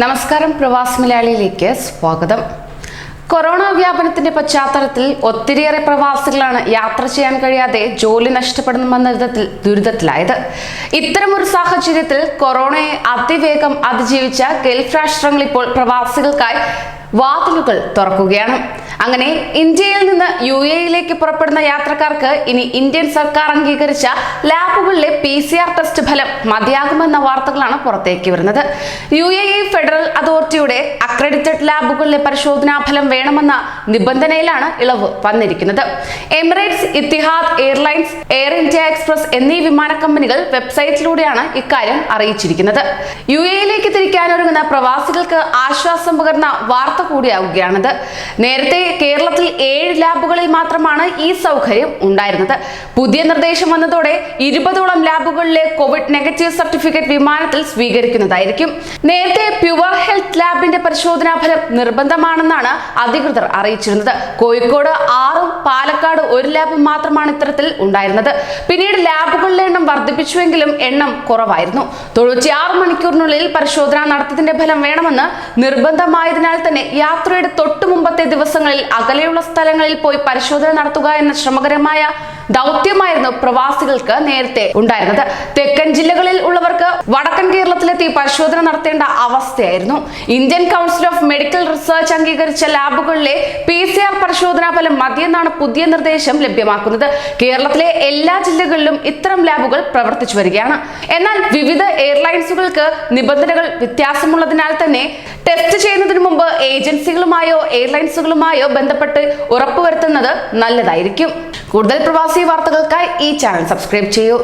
നമസ്കാരം പ്രവാസ് മലയാളിയിലേക്ക് സ്വാഗതം. കൊറോണ വ്യാപനത്തിന്റെ പശ്ചാത്തലത്തിൽ ഒത്തിരിയേറെ പ്രവാസികളാണ് യാത്ര ചെയ്യാൻ കഴിയാതെ ജോലി നഷ്ടപ്പെടുമെന്ന വിധത്തിൽ ദുരിതത്തിലായത്. ഇത്തരമൊരു സാഹചര്യത്തിൽ കൊറോണയെ അതിവേഗം അതിജീവിച്ച ഗൾഫ് രാഷ്ട്രങ്ങൾ ഇപ്പോൾ പ്രവാസികൾക്കായി വാതിലുകൾ തുറക്കുകയാണ്. അങ്ങനെ ഇന്ത്യയിൽ നിന്ന് യു എയിലേക്ക് പുറപ്പെടുന്ന യാത്രക്കാർക്ക് ഇനി ഇന്ത്യൻ സർക്കാർ അംഗീകരിച്ച ലാബുകളിലെ പി സി ആർ ടെസ്റ്റ് ഫലം മതിയാകുമെന്ന വാർത്തകളാണ് പുറത്തേക്ക് വരുന്നത്. യു എ ഫെഡറൽ അതോറിറ്റിയുടെ അക്രഡിറ്റഡ് ലാബുകളിലെ പരിശോധനാഫലം വേണമെന്ന നിബന്ധനയിലാണ് ഇളവ് വന്നിരിക്കുന്നത്. Emirates Etihad Airlines Air India Express എന്നീ വിമാന കമ്പനികൾ വെബ്സൈറ്റിലൂടെയാണ് ഇക്കാര്യം അറിയിച്ചിരിക്കുന്നത്. യു എയിലേക്ക് തിരിക്കാനൊരുങ്ങുന്ന പ്രവാസികൾക്ക് ആശ്വാസം പകർന്ന വാർത്ത കൂടിയാവുകയാണിത്. നേരത്തെ കേരളത്തിൽ ഏഴ് ലാബുകളിൽ മാത്രമാണ് ഈ സൗകര്യം ഉണ്ടായിരുന്നത്. പുതിയ നിർദ്ദേശം വന്നതോടെ ഇരുപതോളം ലാബുകളിലെ കോവിഡ് നെഗറ്റീവ് സർട്ടിഫിക്കറ്റ് വിമാനത്തിൽ സ്വീകരിക്കുന്നതായിരിക്കും. നേരത്തെ പ്യുവർ ഹെൽത്ത് ലാബിന്റെ പരിശോധനാ ഫലം നിർബന്ധമാണെന്നാണ് അധികൃതർ അറിയിച്ചിരുന്നത്. കോഴിക്കോട് ആറും പാലക്കാട് ഒരു ലാബും മാത്രമാണ് ഇത്തരത്തിൽ ഉണ്ടായിരുന്നത്. പിന്നീട് ലാബുകളുടെ എണ്ണം വർദ്ധിപ്പിച്ചുവെങ്കിലും എണ്ണം കുറവായിരുന്നു. തൊണ്ണൂറ്റിയാറ് മണിക്കൂറിനുള്ളിൽ പരിശോധന നടത്തിയതിന്റെ ഫലം വേണമെന്ന് നിർബന്ധമായതിനാൽ തന്നെ യാത്രയുടെ തൊട്ടു മുമ്പത്തെ ദിവസങ്ങളിൽ അകലെയുള്ള സ്ഥലങ്ങളിൽ പോയി പരിശോധന നടത്തുക എന്ന ശ്രമകരമായ ദൗത്യമായിരുന്നു പ്രവാസികൾക്ക് നേരത്തെ ഉണ്ടായിരുന്നത്. തെക്കൻ ജില്ലകളിൽ ഉള്ളവർക്ക് വടക്കൻ കേരളത്തിലെത്തി പരിശോധന നടത്തേണ്ട അവസ്ഥയായിരുന്നു. Indian Council of Medical Research അംഗീകരിച്ച ലാബുകളിലെ പി സി ആർ പരിശോധനാ ഫലം മതിയെന്നാണ് പുതിയ നിർദ്ദേശം ലഭ്യമാക്കുന്നത്. കേരളത്തിലെ എല്ലാ ജില്ലകളിലും ഇത്തരം ലാബുകൾ പ്രവർത്തിച്ചു വരികയാണ്. എന്നാൽ വിവിധ എയർലൈൻസുകൾക്ക് നിബന്ധനകൾ വ്യത്യാസമുള്ളതിനാൽ തന്നെ ടെസ്റ്റ് ചെയ്യുന്നതിന് മുമ്പ് ഏജൻസികളുമായോ എയർലൈൻസുകളുമായോ ബന്ധപ്പെട്ട് ഉറപ്പുവരുത്തുന്നത് നല്ലതായിരിക്കും. കൂടുതൽ പ്രവാസി വാർത്തകൾക്കായി ഈ ചാനൽ സബ്സ്ക്രൈബ് ചെയ്യൂ.